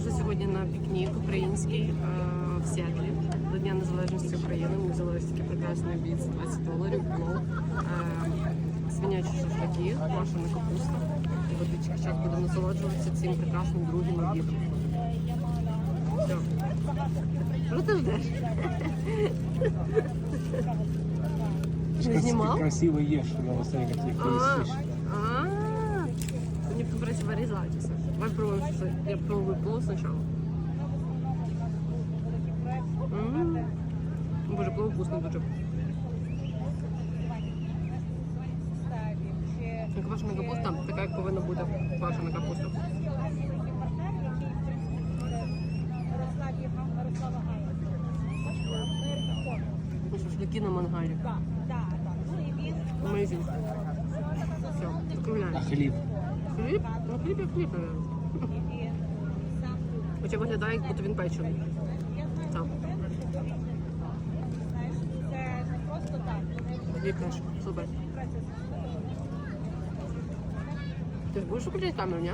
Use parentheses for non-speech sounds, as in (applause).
Вже сьогодні на пікнік український е, в Сіетлі до Дня Незалежності України. Ми взяли ось такий прекрасний обід за 20 доларів, плов, е, свинячі шашлики, квашена капуста. Водичка. Зараз будемо насолоджуватися цим прекрасним другим обідом. Все. Що ти ждеш? Не знімав? Красиво ешь, вот смотри, как ты А, а, не противорезайтесь. Давай пробуем, я пробую плов сначала. М. Боже, плов вкусный дуже. Квашена капуста, така як повинна бути квашена капуста. Шашлики на мангалі. Amazing. Все, А закругляємо. хлеб? Хліб? Ну хліб як хліб, мабуть. (laughs) Хоча виглядає, як будто він печений. Так. Хліб наш. Супер. Ти ж будеш включати камеру, ні?